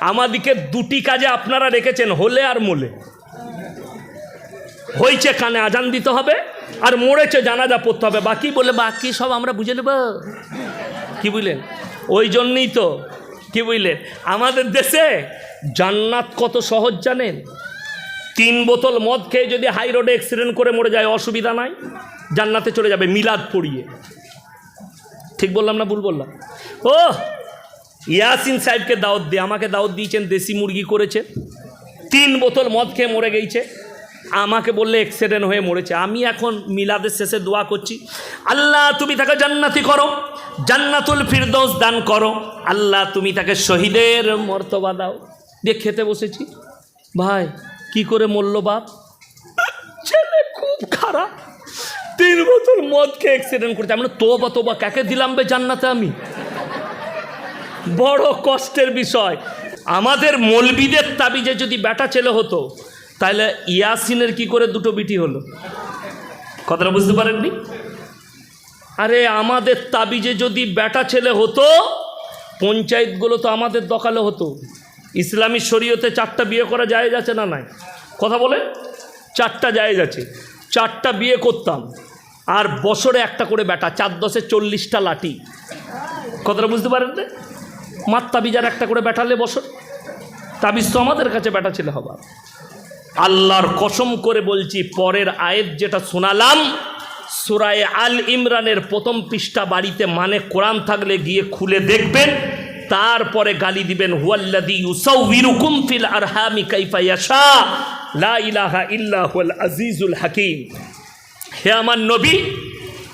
আমাদিকে দুটি কাজে আপনারা রেখেছেন, হলে আর মোলে। হয়েছে কানে আজান দিতে হবে আর মরেছে জানাজা পড়তে হবে। বাকি বলে, বাকি সব আমরা বুঝে নেব। কি বুঝলেন? ওই জন্যই তো, কি বুঝলেন? আমাদের দেশে জান্নাত কত সহজ জানেন? তিন বোতল মদ খেয়ে যদি হাই রোডে অ্যাক্সিডেন্ট করে মরে যায়, অসুবিধা নাই। জান্নাতে চলে যাবে, মিলাদ পড়িয়ে। ঠিক বললাম না ভুল বললাম? ও ইয়াসিন সাহেবকে দাওয়াত দিয়ে আমাকে দাওয়াত দিয়েছেন দেশি মুরগি করেছে। তিন বোতল মদ খেয়ে মরে গেছে। আমাকে বললে অ্যাক্সিডেন্ট হয়ে মরেছে। আমি এখন মিলাদের শেষে দোয়া করছি আল্লাহ তুমি তাকে জান্নাতি করো। জান্নাতুল ফিরদৌস দান করো। আল্লাহ তুমি তাকে শহীদের মর্তবা দাও। দিয়ে খেতে বসেছি। ভাই কি করে মরল বাপ? ছেলে খুব খারাপ। তিন বোতল মদ খেয়ে অ্যাক্সিডেন্ট করেছে। আমি বললাম, তোবা তোবা কাকে দিলাম বে জান্নাতে আমি? বড় কষ্টের বিষয়। আমাদের মলবিদের তাবিজে যদি বেটা ছেলে হতো, তাহলে ইয়াসিনের কি করে দুটো বিটি হলো? কথাটা বুঝতে পারেননি? আরে আমাদের তাবিজে যদি বেটা ছেলে হতো, পঞ্চায়েতগুলো তো আমাদের দখালে হতো। ইসলামী শরীয়তে চারটা বিয়ে করা যায় যাচ্ছে না নাই? কথা বলে চারটা যায় যাচ্ছে চারটা বিয়ে করতাম। আর বছরে একটা করে বেটা, চার দশে চল্লিশটা লাঠি। কথাটা বুঝতে পারেন না মার তাবিজার একটা করে ব্যাটালে বসো। তাবিজ তো আমাদের কাছে ব্যাটা ছেলে হবার। আল্লাহর কসম করে বলছি, পরের আয়েত যেটা শোনালাম, সুরায় আল ইমরানের প্রথম পৃষ্ঠা বাড়িতে মানে কোরআন থাকলে গিয়ে খুলে দেখবেন, তারপরে গালি দিবেন ফিল লা ইলাহা আজিজুল হাকিম। হে আমার নবী,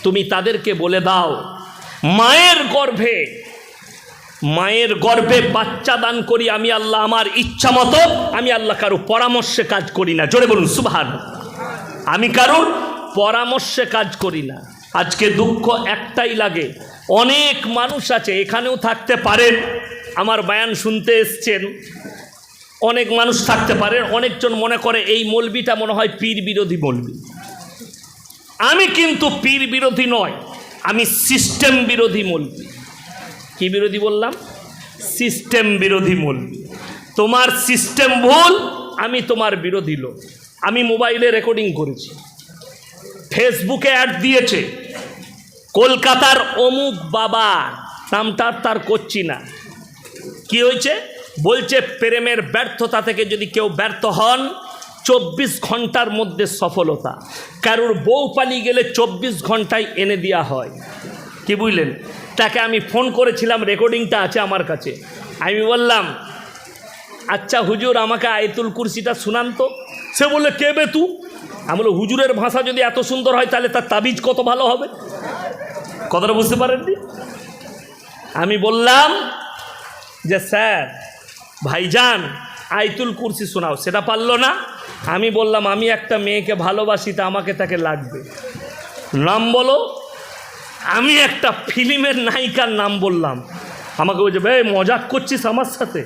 তুমি তাদেরকে বলে দাও, মায়ের গর্ভে মায়ের গর্ভে বাচ্চা দান করি, আমি আল্লাহ আমার ইচ্ছা মতো, আমি আল্লাহ কারও পরামর্শে কাজ করি না। জোরে বলুন সুভান আমি কারোর পরামর্শে কাজ করি না। আজকে দুঃখ একটাই লাগে। অনেক মানুষ আছে, এখানেও থাকতে পারেন। আমার বায়ান শুনতে এসছেন। অনেক মানুষ থাকতে পারেন অনেকজন মনে করে এই মলবিটা মনে হয় পীর বিরোধী মলবি। আমি কিন্তু পীর বিরোধী নয়, আমি সিস্টেম বিরোধী মলবি। কি বিরোধী বললাম? সিস্টেম বিরোধী মলবি তোমার সিস্টেম ভুল, আমি তোমার বিরোধী লোক। আমি মোবাইলে রেকর্ডিং করেছি। ফেসবুকে অ্যাড দিয়েছে, কলকাতার অমুক বাবা, নামটা তার করছি না। কি হয়েছে? বলছে, প্রেমের ব্যর্থতা থেকে যদি কেউ ব্যর্থ হন, চব্বিশ ঘণ্টার মধ্যে সফলতা। কারোর বউ পালিয়ে গেলে চব্বিশ ঘন্টায় এনে দেওয়া হয়। কি বুঝলেন? তাকে আমি ফোন করেছিলাম, রেকর্ডিংটা আছে আমার কাছে। আমি বললাম আচ্ছা হুজুর, আমাকে আয়তুল কুরসিটা শুনান তো। সে বললে, কে বে তু? আমি বলল হুজুরের ভাষা যদি এত সুন্দর হয়, তাহলে তার তাবিজ কত ভালো হবে? কথাটা বুঝতে পারেননি? আমি বললাম যে, স্যার, ভাইজান আইতুল কুরসি শোনাও। সেটা পারল না। আমি বললাম, আমি একটা মেয়েকে ভালোবাসি, তা আমাকে তাকে লাগবে। নাম বলো আমি একটা ফিল্মের নায়িকার নাম বললাম। আমাকে বলছে ভাই মজাক করছিস আমার সাথে?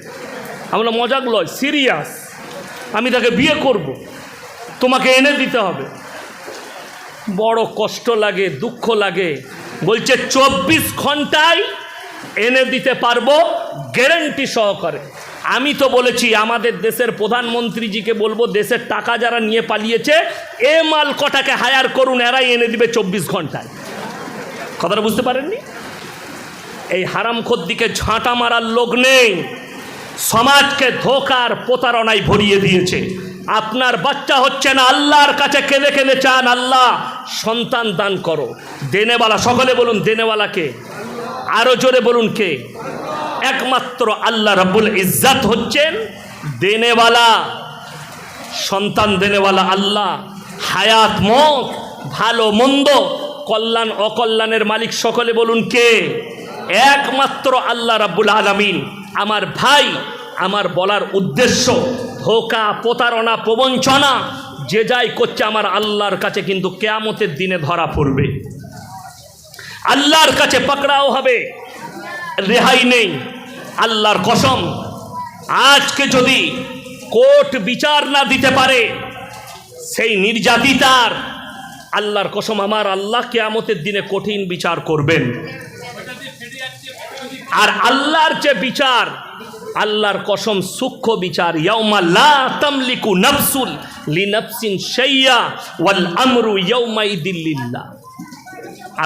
আমরা মজাক লয় সিরিয়াস আমি তাকে বিয়ে করব। তোমাকে এনে দিতে হবে। বড় কষ্ট লাগে, দুঃখ লাগে। বলছে, চব্বিশ ঘন্টায় এনে দিতে পারব গ্যারেন্টি সহকারে। আমি তো বলেছি, আমাদের দেশের প্রধানমন্ত্রীজিকে বলব, দেশের টাকা যারা নিয়ে পালিয়েছে, এ মাল কটাকে হায়ার করুন, এরাই এনে দিবে চব্বিশ ঘন্টায়। কথাটা বুঝতে পারেননি? এই হারাম দিকে ঝাঁটা মারার লোক নেই। সমাজকে ধোকার প্রতারণায় ভরিয়ে দিয়েছে। আপনার বাচ্চা হচ্ছে না, আল্লাহর কাছে কেঁদে কেঁদে চান আল্লাহ। সন্তান দান করো। দেনেওয়ালা, সকলে বলুন দেনেওয়ালাকে আরও জোরে বলুন কে? একমাত্র আল্লাহ রাব্বুল ইজ্জাত হচ্ছেন দেনেওয়ালা। সন্তান দেনেওয়ালা আল্লাহ। হায়াত মত ভালো মন্দ কল্যাণ, অকল্যাণের মালিক সকলে বলুন কে? একমাত্র আল্লাহ রাব্বুল আলামিন। আমার ভাই, আমার বলার উদ্দেশ্য, ধোকা, প্রতারণা, প্রবঞ্চনা, যে যাই করছে আমার আল্লাহর কাছে কিন্তু কেয়ামতের দিনে ধরা পড়বে। আল্লাহর কাছে পাকড়াও হবে, রেহাই নেই, আল্লাহর কসম। আজকে যদি কোর্ট বিচার না দিতে পারে, সেই নির্যাতিতার আল্লাহর কসম, আমার আল্লাহ কেয়ামতের দিনে কঠিন বিচার করবেন। আর আল্লাহর যে বিচার, আল্লাহর কসম সূক্ষ্ম বিচার। ইয়াউমা লা ওয়াল আমরু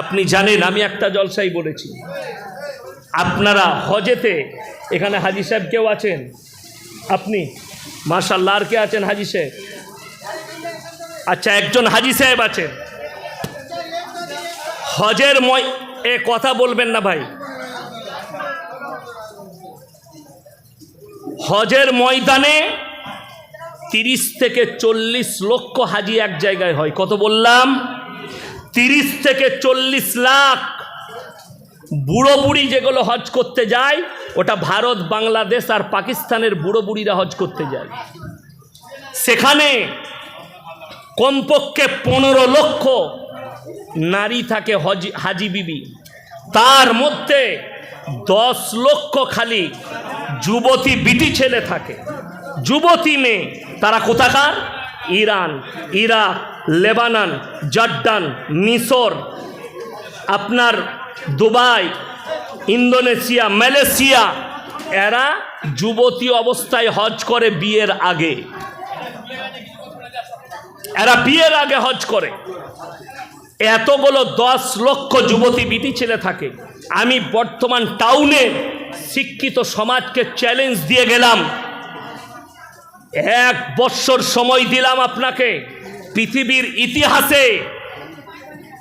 আপনি জানেন, আমি একটা জলসাই বলেছি। আপনারা হজেতে, এখানে হাজি সাহেব কেউ আছেন? আপনি? মাশাল্লাহ আর কে আছেন হাজি সাহেব? আচ্ছা একজন হাজি সাহেব আছেন। হজের ময় এ কথা বলবেন না ভাই। হজের ময়দানে তিরিশ থেকে চল্লিশ লক্ষ হাজি এক জায়গায় হয়। কত বললাম? তিরিশ থেকে চল্লিশ লাখ বুড়ো বুড়ি যেগুলো হজ করতে যায়, ওটা ভারত, বাংলাদেশ আর পাকিস্তানের বুড়ো বুড়িরা হজ করতে যায়। সেখানে কমপক্ষে পনেরো লক্ষ নারী থাকে হজ হাজি বিবি। তার মধ্যে দশ লক্ষ খালি যুবতী বিটি ছেলে থাকে। যুবতী মেয়ে, তারা কোথাকার? ইরান, ইরাক, লেবানন, জর্ডান, মিশর, আপনার দুবাই, ইন্দোনেশিয়া, মালয়েশিয়া। এরা যুবতী অবস্থায় হজ করে বিয়ের আগে। এরা বিয়ের আগে হজ করে। এতগুলো দশ লক্ষ যুবতী বিটি ছেলে থাকে। আমি বর্তমান টাউনে শিক্ষিত সমাজকে চ্যালেঞ্জ দিয়ে গেলাম। এক বৎসর সময় দিলাম আপনাকে। পৃথিবীর ইতিহাসে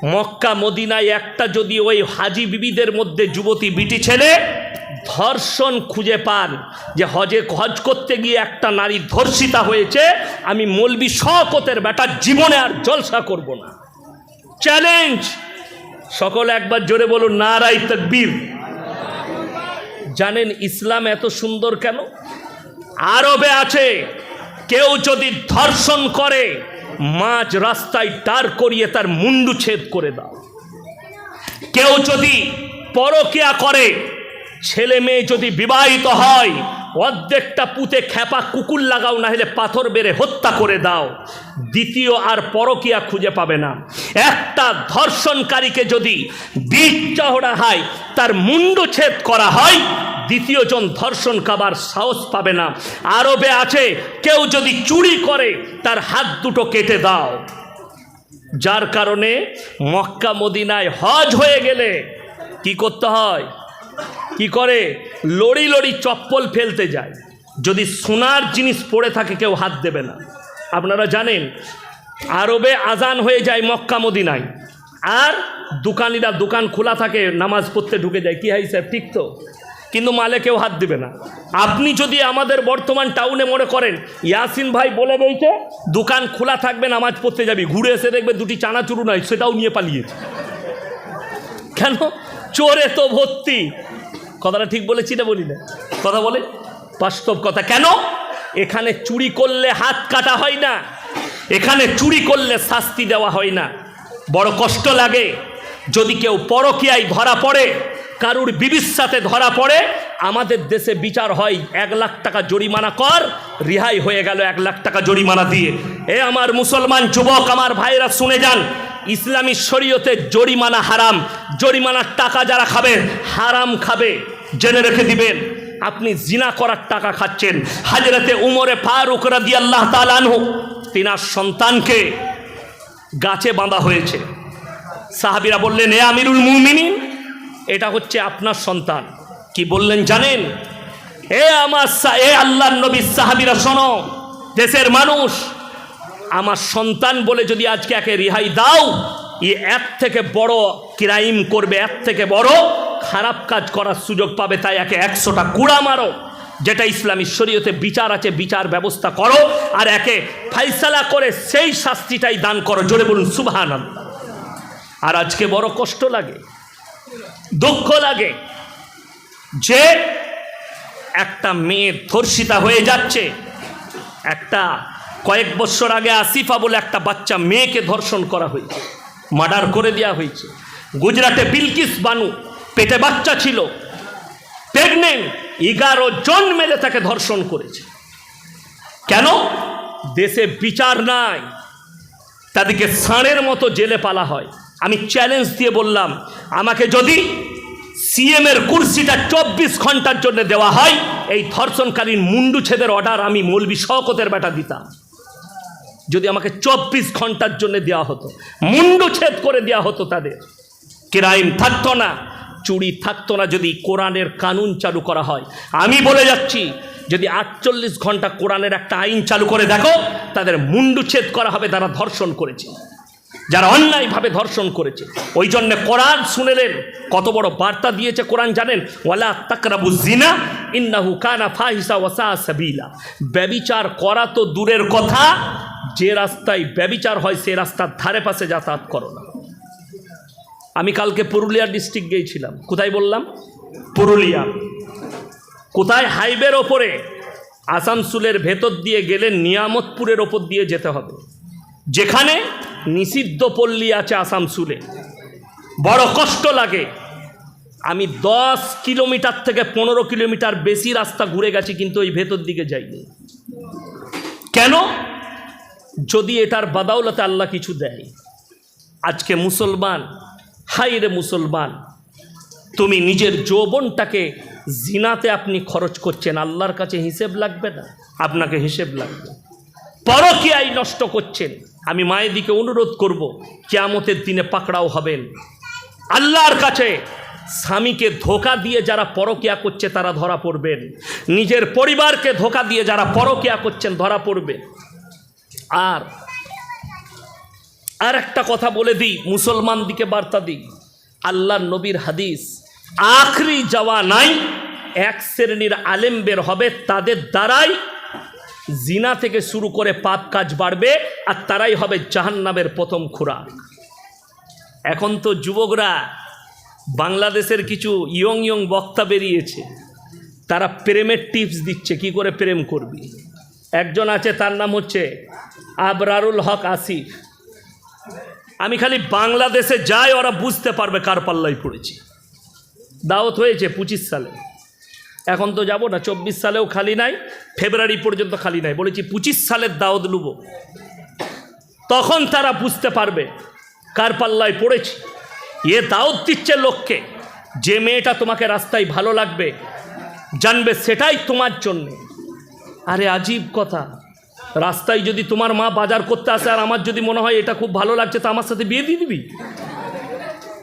মক্কা, মদিনায় একটা যদি ওই হাজি বিবিদের মধ্যে যুবতী বিটি ছেলে ধর্ষণ খুঁজে পান যে হজে হজ করতে গিয়ে একটা নারী ধর্ষিতা হয়েছে, আমি মলবি শকতের বেটার জীবনে আর জলসা করব না। চ্যালেঞ্জ সকলে একবার জোরে বলুন নারাই তকবীর। জানেন ইসলাম এত সুন্দর কেন? আরবে আছে, কেউ যদি ধর্ষণ করে, মাঝ রাস্তায় টার করিয়ে তার মুন্ডু ছেদ করে দাও। কেউ যদি পরকিয়া করে ছেলে মেয়ে যদি বিবাহিত হয়, অর্ধেকটা পুঁতে খেপা কুকুর লাগাও না হলে পাথর বেড়ে হত্যা করে দাও। দ্বিতীয় আর পরকিয়া খুঁজে পাবে না। একটা ধর্ষণকারীকে যদি বীজ চহড়া হয়, তার মুন্ডু ছেদ করা হয়, দ্বিতীয়জন ধর্ষণ খাবার সাহস পাবে না। আরবে আছে, কেউ যদি চুরি করে, তার হাত দুটো কেটে দাও। যার কারণে মক্কা মদিনায় হজ হয়ে গেলে কি করতে হয়? কি করে? লড়ি লড়ি চপ্পল ফেলতে যায়। যদি সোনার জিনিস পড়ে থাকে, কেউ হাত দেবে না। আপনারা জানেন, আরবে আজান হয়ে যায় মক্কা মদিনায়। আর দোকানিরা দোকান খোলা থাকে, নামাজ পড়তে ঢুকে যায়। কি হাই সাহেব, ঠিক তো? কিন্তু মালে কেউ হাত দিবে না। আপনি যদি আমাদের বর্তমান টাউনে মনে করেন, ইয়াসিন ভাই বলে বলছে দোকান খোলা থাকবে, নামাজ পড়তে যাবি। ঘুরে এসে দেখবে দুটি চানাচুরু নয় সেটাও নিয়ে পালিয়েছে। কেন? চোরে তো ভর্তি। কথাটা ঠিক বলেছি না বলি না? কথা বলে? বাস্তব কথা। কেন? এখানে চুরি করলে হাত কাটা হয় না। এখানে চুরি করলে শাস্তি দেওয়া হয় না। বড় কষ্ট লাগে। যদি কেউ পরকিয়ায় ধরা পড়ে, কারুর বিবির সাথে ধরা পড়ে, আমাদের দেশে বিচার হয়, এক লাখ টাকা জরিমানা কর, রিহাই হয়ে গেল এক লাখ টাকা জরিমানা দিয়ে। এ আমার মুসলমান যুবক, আমার ভাইরা শুনে যান। ইসলামী শরীয়তে জরিমানা হারাম। জরিমানার টাকা যারা খাবে, হারাম খাবে। জেনে রেখে দিবেন, আপনি জিনা করার টাকা খাচ্ছেন। হাজরতে উমরে ফারুক রাদি আল্লাহ তালানহু তিনার সন্তানকে গাছে বাঁধা হয়েছে। সাহাবিরা বললেন, এ আমিরুল মুমিনিন, এটা হচ্ছে আপনার সন্তান। কি বললেন জানেন? এ আমার এ আল্লাহ নবী সাহাবিরা, শোনো, দেশের মানুষ, আমার সন্তান বলে যদি আজকে একে রিহাই দাও এর থেকে বড় ক্রাইম করবে, এর থেকে বড় খারাপ কাজ করার সুযোগ পাবে, তাই একে একশোটা কুড়া মারো, যেটা ইসলামী শরীয়তে বিচার আছে, বিচার ব্যবস্থা করো, আর একে ফাইসালা করে সেই শাস্তিটাই দান করো। জোরে বলুন সুবহান আর আজকে বড় কষ্ট লাগে, দুঃখ লাগে যে একটা মেয়ে ধর্ষিতা হয়ে যাচ্ছে। একটা কয়েক বছর আগে আসিফা বলে একটা বাচ্চা মেয়েকে ধর্ষণ করা হয়েছে, মার্ডার করে দেওয়া হয়েছে। গুজরাটে বিলকিস বানু পেটে বাচ্চা ছিল। প্রেগনেন্ট এগারো জন মেলে তাকে ধর্ষণ করেছে। কেন? দেশে বিচার নাই। তাদেরকে ষাঁড়ের মতো জেলে পালা হয়। আমি চ্যালেঞ্জ দিয়ে বললাম, আমাকে যদি সিএম এর কুর্সিটা চব্বিশ ঘণ্টার জন্য দেওয়া হয়, এই ধর্ষণকারীর মুন্ডু ছেদের অর্ডার আমি মৌলবি শওকতের বেটা দিতাম। যদি আমাকে চব্বিশ ঘণ্টার জন্য দেওয়া হতো, মুন্ডু ছেদ করে দেওয়া হতো তাদের। ক্রাইম থাকতো না। চুরি থাকতো না যদি কোরআনের কানুন চালু করা হয়। আমি বলে যাচ্ছি, যদি আটচল্লিশ ঘণ্টা কোরআনের একটা আইন চালু করে দেখো, তাদের মুন্ডুচ্ছেদ করা হবে, তারা ধর্ষণ করেছে। যারা অন্যায়ভাবে ধর্ষণ করেছে। ওই জন্য কোরআন শুনেলেন কত বড় বার্তা দিয়েছে কোরআন জানেন? ওয়ালা তাকরাবু জিনা ইন্নাহু কানা ফাহিসা ওয়াসা সাবিলা। ব্যবিচার করা তো দূরের কথা, যে রাস্তায় ব্যবিচার হয়, সে রাস্তার ধারে পাশে যাতায়াত করো না। আমি কালকে পুরুলিয়া ডিস্ট্রিক্ট গিয়েছিলাম। কোথায় বললাম? পুরুলিয়া। কোথায় হাইওয়ের ওপরে আসানসোলের ভেতর দিয়ে গেলে নিয়ামতপুরের ওপর দিয়ে যেতে হবে। যেখানে নিষিদ্ধ পল্লী আছে আসানসোলে। বড় কষ্ট লাগে। আমি দশ কিলোমিটার থেকে পনেরো কিলোমিটার বেশি রাস্তা ঘুরে গেছি, কিন্তু ওই ভেতর দিকে যাইনি। কেন? যদি এটার বাদাউলতে আল্লাহ কিছু দেয়। আজকে মুসলমান হাই রে মুসলমান, তুমি নিজের যৌবনটাকে জিনাতে আপনি খরচ করছেন, আল্লাহর কাছে হিসেব লাগবে না? আপনাকে হিসেব লাগবে। পরকীয়াই নষ্ট করছেন। আমি মায়ের দিকে অনুরোধ করব, কেয়ামতের দিনে পাকড়াও হবেন। আল্লাহর কাছে স্বামীকে ধোকা দিয়ে যারা পরকিয়া করছে, তারা ধরা পড়বেন। নিজের পরিবারকে ধোকা দিয়ে যারা পরকিয়া করছেন, ধরা পড়বে আর আর একটা কথা বলে দিই, মুসলমান দিকে বার্তা দিই। আল্লাহ নবীর হাদিস, আখরি যাওয়া নাই, এক শ্রেণির আলেম বের হবে, তাদের দ্বারাই জিনা থেকে শুরু করে পাপ কাজ বাড়বে, আর তারাই হবে জাহান্নামের প্রথম খোরাক। এখন তো যুবকরা বাংলাদেশের কিছু ইয়ং ইয়ং বক্তা বেরিয়েছে, তারা প্রেমের টিপস দিচ্ছে, কি করে প্রেম করবি? একজন আছে, তার নাম হচ্ছে আবরারুল হক আসিফ। আমি খালি বাংলাদেশে যাই, ওরা বুঝতে পারবে কার পাল্লাই পড়েছি। দাওয়াত হয়েছে পঁচিশ সালে। এখন তো যাব না, চব্বিশ সালেও খালি নাই, ফেব্রুয়ারি পর্যন্ত খালি নাই। বলেছি পঁচিশ সালের দাওয়াত লুব। তখন তারা বুঝতে পারবে কার পাল্লায় পড়েছি। এ দাওয়াত দিচ্ছে লোককে, যে মেয়েটা তোমাকে রাস্তায় ভালো লাগবে, জানবে সেটাই তোমার জন্যে। আরে আজীব কথা। রাস্তায় যদি তোমার মা বাজার করতে আসে আর আমার যদি মনে হয় এটা খুব ভালো লাগছে, তো আমার সাথে বিয়ে দিয়ে দিবি?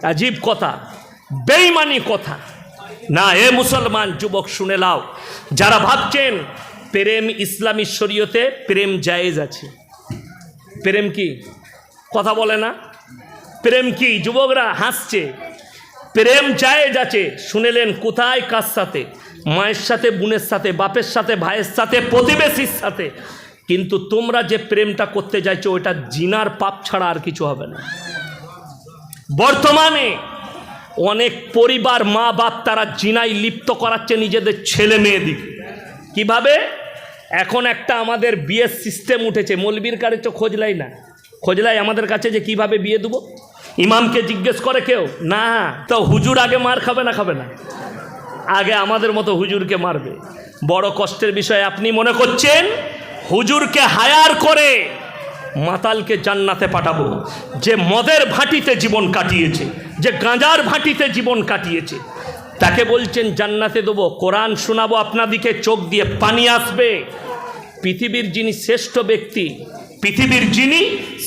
আজীব কথা বেইমানি কথা। না, এ মুসলমান, যুবক, শুনে লাও যারা ভাবছেন প্রেম ইসলামী শরীয়তে, প্রেম জায়েজ আছে। প্রেম কি? কথা বলে না। প্রেম কি? যুবকরা হাসছে। প্রেম জায়েজ আছে। শুনেলেন কোথায়, কার সাথে? মায়ের সাথে, বোনের সাথে, বাপের সাথে, ভাইয়ের সাথে, প্রতিবেশীর সাথে। কিন্তু তোমরা যে প্রেমটা করতে চাইছো ওটা জিনার পাপ ছাড়া আর কিছু হবে না। বর্তমানে অনেক পরিবার মা বাপ তারা জিনাই লিপ্ত করাচ্ছে নিজেদের ছেলে মেয়েদিকে কীভাবে? এখন একটা আমাদের বিয়ের সিস্টেম উঠেছে। মলবির কাছে তো খোঁজলাই না। খোঁজলাই আমাদের কাছে যে কীভাবে বিয়ে দেবো। ইমামকে জিজ্ঞেস করে কেউ, না, তো হুজুর আগে মার খাবে না খাবে না? আগে আমাদের মতো হুজুরকে মারবে। বড় কষ্টের বিষয়, আপনি মনে করছেন হুজুরকে হায়ার করে মাতালকে জান্নাতে পাঠাবো। যে মদের ভাটিতে জীবন কাটিয়েছে, যে গাঁজার ভাটিতে জীবন কাটিয়েছে। তাকে বলছেন, জান্নাতে দেবো, কোরআন শোনাবো আপনাদিকে, চোখ দিয়ে পানি আসবে। পৃথিবীর যিনি শ্রেষ্ঠ ব্যক্তি, পৃথিবীর যিনি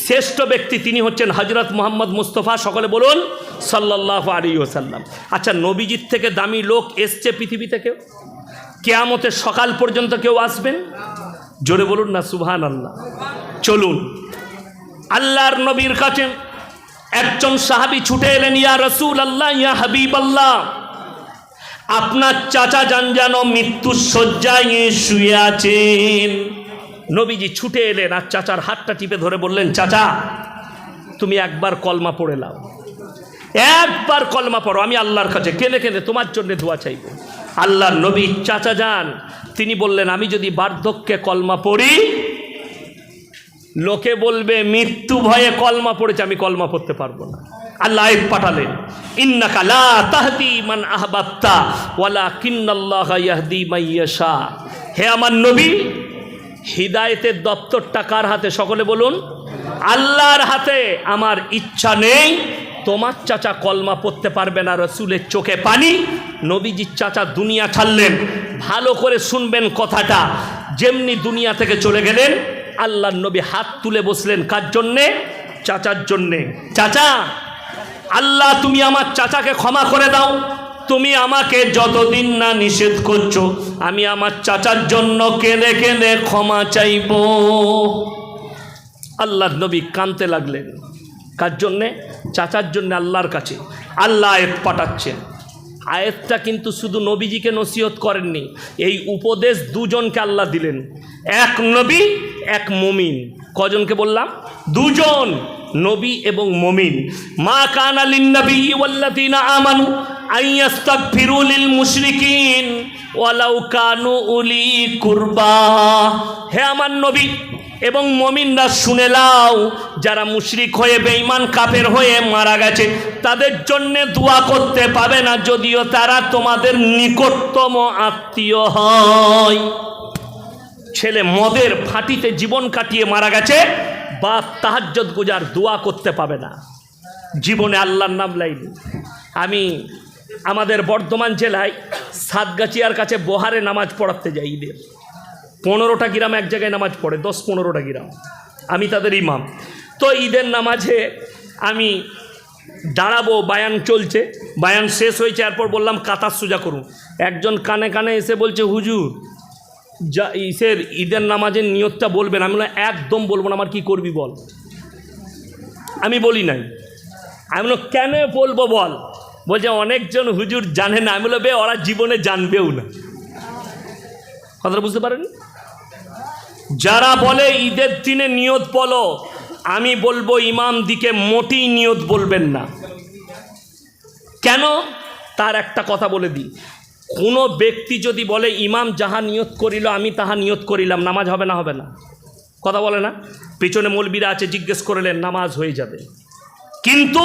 শ্রেষ্ঠ ব্যক্তি, তিনি হচ্ছেন হজরত মোহাম্মদ মুস্তফা, সকলে বলুন সাল্লাহ আলী ওসাল্লাম আচ্ছা নবীজির থেকে দামি লোক এসছে পৃথিবী থেকে কেয়ামতের সকাল পর্যন্ত কেউ আসবেন? জোরে বলুন না সুবহান আল্লাহ চলুন। আল্লাহর নবীর কাছে একজন সাহাবি ছুটে এলেন, ইয়া রসুল আল্লাহ ইয়া হাবিব আল্লাহ আপনার চাচা যান যেন মৃত্যুর শয্যায় শুয়ে আছেন। নবীজি ছুটে এলেন আর চাচার হাতটা টিপে ধরে বললেন, চাচা, তুমি একবার কলমা পড়ে লাও একবার কলমা পড়ো, আমি আল্লাহর কাছে কেঁদে কেঁদে তোমার জন্য দোয়া চাইব। আল্লাহর নবী চাচা যান। তিনি বললেন, আমি যদি বার্ধক্যে কলমা পড়ি, লোকে বলবে, মৃত্যু ভয়ে কলমা পড়েছে, আমি কলমা পড়তে পারব না। আল্লাহ আয়াত পাঠালেন, ইন্নাকা লা তাহদি মান আহবাবতা ওয়ালা কিন্নাল্লাহ ইয়াহদি মাইয়াশা হে আমার নবী, হিদায়েতের দপ্তরটা কার হাতে? সকলে বলুন, আল্লাহর হাতে। আমার ইচ্ছা নেই তোমার চাচা কলমা পড়তে পারবে না রসুলের চোখে পানি। নবীজির চাচা দুনিয়া ছাড়লেন। ভালো করে শুনবেন কথাটা। যেমনি দুনিয়া থেকে চলে গেলেন আল্লাহ নবী হাত তুলে বসলেন কার জন্যে? চাচার জন্যে। চাচা, আল্লাহ তুমি আমার চাচাকে ক্ষমা করে দাও। তুমি আমাকে যতদিন না নিষেধ করছ, আমি আমার চাচার জন্য কেঁদে কেঁদে ক্ষমা চাইব। আল্লাহর নবী কানতে লাগলেন। কার জন্যে? চাচার জন্য আল্লাহর কাছে। আল্লাহ আয়েত পাঠাচ্ছেন। আয়েতটা কিন্তু শুধু নবীজিকে নসিহত করেননি। এই উপদেশ দুজনকে আল্লাহ দিলেন। এক নবী, এক মমিন। কজনকে বললাম? দুজন, নবী এবং মমিন। মা কানা লিন্নবী ওয়াল্লাযীনা আমানু আইয়াস্তাগফিরু লিল মুশরিকিন। ওয়ালাউ কানু উলি কুরবা। হে আমার নবী এবং মমিনরা শুনে লাও যারা মুশরিক হয়ে বেঈমান, কাফের হয়ে মারা গেছে, তাদের জন্য দোয়া করতে পাবে না, যদিও তারা তোমাদের নিকটতম আত্মীয় হয়। ছেলে মদের ফাটিতে জীবন কাটিয়ে মারা গেছে, বাপ তাহাজ্জত গুজার দোয়া করতে পাবে না। জীবনে আল্লাহর নাম লাইনি। আমি আমাদের বর্ধমান জেলায় সাতগাছিয়ার কাছে বহারে নামাজ পড়াতে যাই ঈদের পনেরোটা গ্রাম এক জায়গায় নামাজ পড়ে, দশ পনেরোটা গ্রাম। আমি তাদের ইমাম। তো ঈদের নামাজে আমি দাঁড়াবো, বায়ান চলছে। বায়ান শেষ হয়েছে, এরপর বললাম, কাতার সোজা করুন। একজন কানে কানে এসে বলছে, হুজুর, যা, ইসের ঈদের নামাজের নিয়তটা বলবেন। আমি বললাম, একদম বলব না, আমার কি করবি বল? আমি বলি নাই। আমি কেন বলব বল? বলছে, অনেকজন হুজুর জানে না। আমি বলল বে, ওরা জীবনে জানবেও না। কথাটা বুঝতে পারেন? যারা বলে, ঈদের দিনে নিয়ত বলো, আমি বলব, ইমাম দিকে মোটেই নিয়ত বলবেন না। কেন? তার একটা কথা বলে দিই। কোনো ব্যক্তি যদি বলে, ইমাম যাহা নিয়ত করিল, আমি তাহা নিয়ত করিলাম। নামাজ হবে না হবে না। কথা বলে না? পেছনে মলবিরা আছে, জিজ্ঞেস করলেন, নামাজ হয়ে যাবে। কিন্তু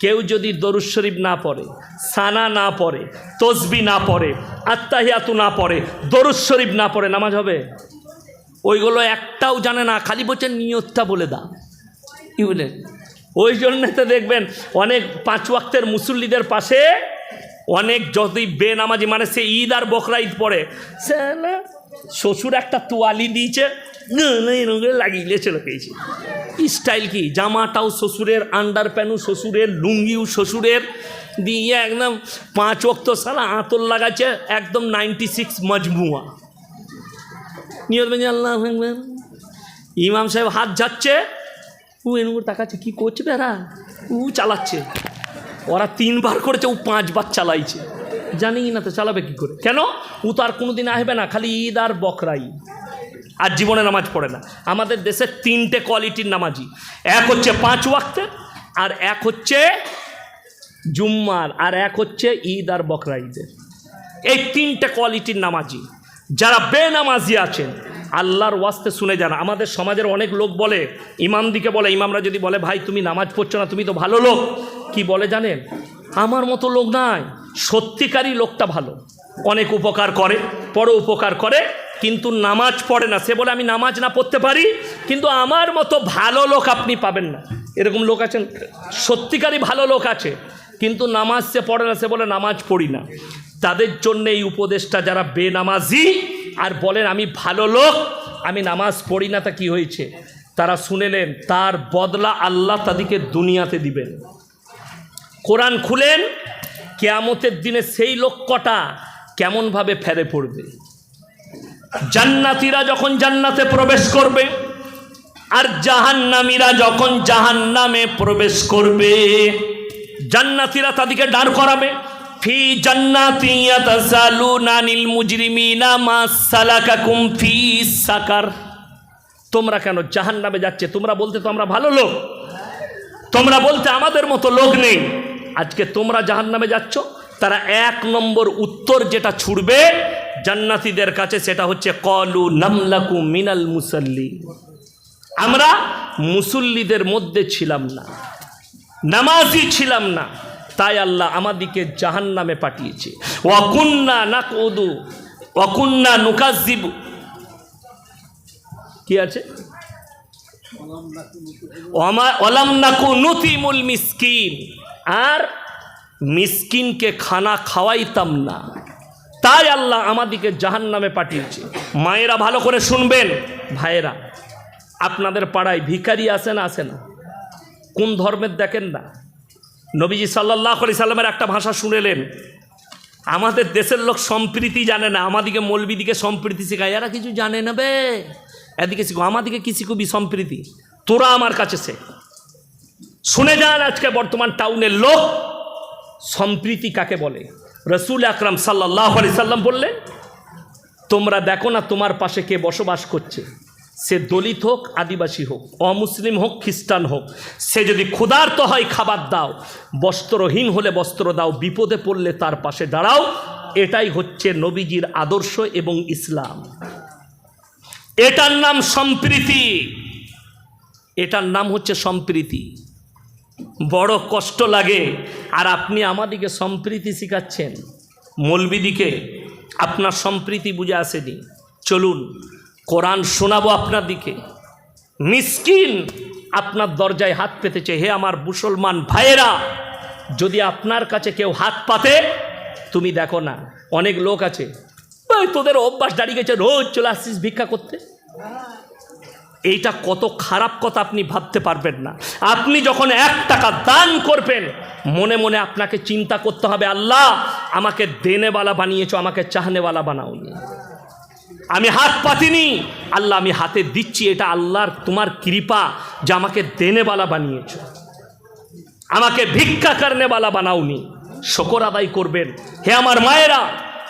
কেউ যদি দরুদ শরীফ না পড়ে, সানা না পড়ে, তসবি না পড়ে আত্মাহিয়াতু না পড়ে, দরুদ শরীফ না পড়ে, নামাজ হবে? ওইগুলো একটাও জানে না, খালি বলছে নিয়তটা বলে দাও। কি বলেন ওই জন্যে তো দেখবেন অনেক পাঁচ ওয়াক্তের মুসল্লিদের পাশে অনেক যদি বেনামাজি মানে সে ঈদ আর বকরা ঈদ পড়ে শ্বশুর একটা তোয়ালি দিয়েছে। এরকম লাগিয়ে চলে গেছে স্টাইল কি জামাটাও শ্বশুরের আন্ডার প্যান্টও শ্বশুরের, লুঙ্গিও শ্বশুরের। দিয়ে একদম পাঁচ ওক্ত সালা আঁতর লাগাচ্ছে একদম নাইনটি সিক্স মজমুয়া। নিয়ত আল্লাহ ইমাম সাহেব হাত যাচ্ছে ও এনুর তাকাচ্ছে, কি করছে বেড়া? ও চালাচ্ছে। ওরা তিনবার করেছে, ও পাঁচবার চালাইছে। জানি না তো চালাবে কি করে? কেন? ও তো আর কোনোদিন আসবে না, খালি ঈদ আর বকরা ঈদ। আর জীবনে নামাজ পড়ে না। আমাদের দেশে তিনটে কোয়ালিটির নামাজি। এক হচ্ছে পাঁচ ওয়াক্তের আর এক হচ্ছে জুম্মার, আর এক হচ্ছে ঈদ আর বকরা ঈদের। এই তিনটে কোয়ালিটির নামাজি। যারা বেনামাজি আছেন, আল্লাহর ওয়াস্তে শুনে যান। আমাদের সমাজের অনেক লোক বলে, ইমাম দিকে বলে, ইমামরা যদি বলে, ভাই, তুমি নামাজ পড়ছো না, তুমি তো ভালো লোক। কি বলে জানেন? আমার মতো লোক নাই। সত্যিকারই লোকটা ভালো। অনেক উপকার করে বড় উপকার করে, কিন্তু নামাজ পড়ে না। সে বলে, আমি নামাজ না পড়তে পারি, কিন্তু আমার মতো ভালো লোক আপনি পাবেন না। এরকম লোক আছেন? সত্যিকারই ভালো লোক আছে, কিন্তু নামাজ সে পড়ে না। সে বলে, নামাজ পড়ি না। তাদের জন্য এই উপদেশটা, যারা বেনামাজি আর বলেন, আমি ভালো লোক, আমি নামাজ পড়ি না। তা কি হয়েছে? তারা শুনেলেন, তার বদলা আল্লাহ তাদেরকে দুনিয়াতে দিবেন। কোরআন খুলেন কেয়ামতের দিনে সেই লোক কটা কেমনভাবে ফেরে পড়বে? জান্নাতিরা যখন জান্নাতে প্রবেশ করবে, আর জাহান্নামীরা যখন জাহান্নামে প্রবেশ করবে, জান্নাতিরা তাদেরকে দাঁড় করাবে। ফি জান্নাতি ফি সাকার। তোমরা কেন জাহান্নামে যাচ্ছে? তোমরা বলতে তো আমরা ভালো লোক। তোমরা বলতে আমাদের মতো লোক নেই। আজকে তোমরা জাহান্নামে যাচ্ছ, তারা এক নম্বর উত্তর যেটা ছুড়বে জান্নাতীদের কাছে সেটা হচ্ছে কলু নামলাকু মিনাল মুসল্লি আমরা মুসল্লিদের মধ্যে ছিলাম না, নামাজি ছিলাম না, তাই আল্লাহ আমাদিকে জাহান্নামে পাঠিয়েছে। ওয়াকুন্না নাকুদু ওয়াকুন্না নুকাজিবু কি আছে? ওলাম নাকু নুতিমুল মিসকিন। আর মিসকিনকে খানা খাওয়াইতাম না। তাই আল্লাহ আমাদিকে জাহান নামে পাঠিয়েছে। মায়েরা ভালো করে শুনবেন। ভাইয়েরা, আপনাদের পাড়ায় ভিখারি আসে না আসে না? কোন ধর্মের দেখেন না? নবীজি সাল্লাহ আলি সাল্লামের একটা ভাষা শুনেলেন। আমাদের দেশের লোক সম্প্রীতি জানে না। আমাদিকে মৌলবিদিকে সম্প্রীতি শেখায়। এরা কিছু জানে না বে। এদিকে শিখো, আমাদিকে কি শিখবি সম্প্রীতি? তোরা আমার কাছে শেখ। শুনে যান আজকে বর্তমান টাউনের লোক। সম্প্রীতি কাকে বলে? রসুল আকরাম সাল্লাহ আলি সাল্লাম বললেন, তোমরা দেখো না তোমার পাশে কে বসবাস করছে। সে দলিত হোক, আদিবাসী হোক, অমুসলিম হোক, খ্রিস্টান হোক, সে যদি ক্ষুধার্ত হয়, খাবার দাও। বস্ত্রহীন হলে বস্ত্র দাও, বিপদে পড়লে তার পাশে দাঁড়াও। এটাই হচ্ছে নবীজির আদর্শ এবং ইসলাম। এটার নাম সম্প্রীতি। এটার নাম হচ্ছে সম্প্রীতি। বড় কষ্ট লাগে। আর আপনি আমাদিকে সম্প্রীতি শিখাচ্ছেন। মৌলবিদিকে আপনার সম্প্রীতি বুঝে আসেনি। চলুন, কোরআন শোনাবো আপনার দিকে মিসকিন আপনার দরজায় হাত পেতেছে, হে আমার মুসলমান ভাইয়েরা, যদি আপনার কাছে কেউ হাত পাতে, তুমি দেখো না। অনেক লোক আছে তোদের অভ্যাস দাঁড়িয়ে গেছে, রোজ চলে আসছিস ভিক্ষা করতে? এইটা কত খারাপ কথা আপনি ভাবতে পারবেন না। আপনি যখন এক টাকা দান করবেন, মনে মনে আপনাকে চিন্তা করতে হবে, আল্লাহ, আমাকে দেনেওয়ালা বানিয়েছ, আমাকে চাহনেওয়ালা বানাওনি আমি হাত পাতিনি, আল্লাহ, আমি হাতে দিচ্ছি, এটা আল্লাহর তোমার কৃপা যে আমাকে দেনেওয়ালা বানিয়েছ। আমাকে ভিক্ষা করনেওয়ালা বানাওনি শকর আদায় করবেন। হে আমার মায়েরা,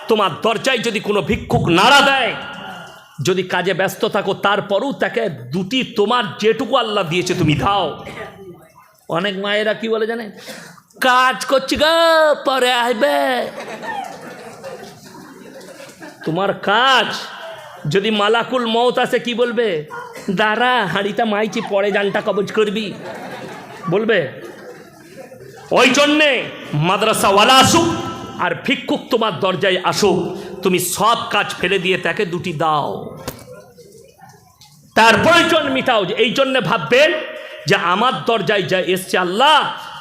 তোমার দরজায় যদি কোনো ভিক্ষুক নাড়া দেয় যদি কাজে ব্যস্ত থাকো, তারপরেও তাকে দুটি তোমার যেটুকু আল্লাহ দিয়েছে তুমি দাও। অনেক মায়েরা কি বলে জানে কাজ করছি গো, পরে আসবে। তোমার কাজ, যদি মালাকুল মত আসে কি বলবে? দাঁড়া, হাঁড়িটা মাইছি, পরে জানটা কবজ করবি। বলবে, ওই জন্যে মাদ্রাসাওয়ালা আসুক আর ভিক্ষুক তোমার দরজায় আসুক। তুমি সব কাজ ফেলে দিয়ে তাকে দুটি দাও। তার প্রয়োজন মিটাও যে, এই জন্যে ভাববেন যে আমার দরজায় যা এসছে আল্লাহ,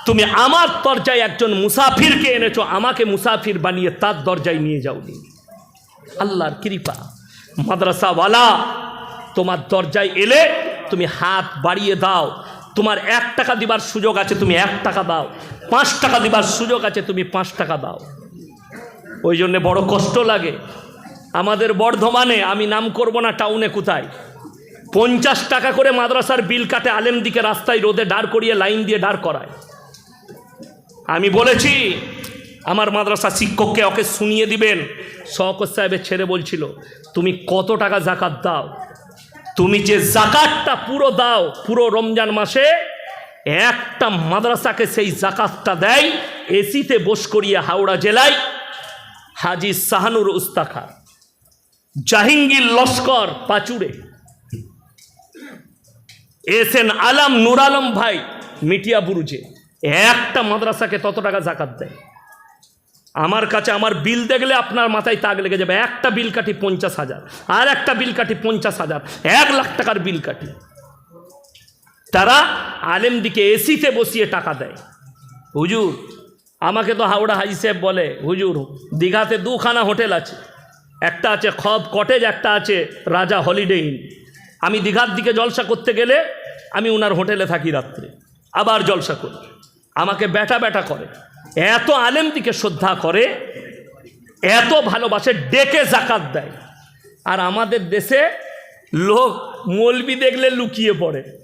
তুমি আমার দরজায় একজন মুসাফিরকে এনেছো, আমাকে মুসাফির বানিয়ে তার দরজায় নিয়ে যাওনি। আল্লাহর কৃপা। মাদ্রাসাওয়ালা, তোমার দরজায় এলে তুমি হাত বাড়িয়ে দাও। তোমার এক টাকা দিবার সুযোগ আছে, তুমি এক টাকা দাও। পাঁচ টাকা দিবার সুযোগ আছে, তুমি পাঁচ টাকা দাও। ওই জন্যে বড় কষ্ট লাগে। আমাদের বর্ধমানে আমি নাম করব না টাউনে কোথায়। পঞ্চাশ টাকা করে মাদ্রাসার বিল কাটে আলেম দিকে রাস্তায় রোদে দাঁড় করিয়ে লাইন দিয়ে দাঁড় করায়। আমি বলেছি, আমার মাদ্রাসা শিক্ষককে ওকে শুনিয়ে দিবেন। শওকত সাহেবের ছেড়ে বলছিল, তুমি কত টাকা জাকাত দাও? তুমি যে জাকাতটা পুরো দাও, পুরো রমজান মাসে, একটা মাদ্রাসাকে সেই জাকাতটা দেয়, এসিতে বস করিয়ে হাওড়া জেলায় হাজি সাহানুর উস্তাখা, জাহিঙ্গীর লস্কর পাচুড়ে এস এন আলম নুর আলম ভাই মিটিয়া বুরুজে, একটা মাদ্রাসাকে তত টাকা জাকাত দেয়। আমার কাছে আমার বিল দেখলে আপনার মাথায় তাক লেগে যাবে, একটা বিল কাটি পঞ্চাশ হাজার, আর একটা বিল কাটি পঞ্চাশ হাজার, এক লাখ টাকার বিল কাটি তারা আলেম দিকে এসিতে বসিয়ে টাকা দেয়। হুজুর আমাকে তো হাওড়া হাজি সাহেব বলে, হুজুর, দীঘাতে দুখানা হোটেল আছে। একটা আছে খব কটেজ, একটা আছে রাজা হলিডে ইন। আমি দীঘার দিকে জলসা করতে গেলে আমি ওনার হোটেলে থাকি রাত্রে, আবার জলসা করি। আমাকে ব্যাটা ব্যাটা করে। এত আলেম দিকে শ্রদ্ধা করে, এত ভালোবাসে, ডেকে জাকাত দেয়। আর আমাদের দেশে লোক মলবি দেখলে লুকিয়ে পড়ে।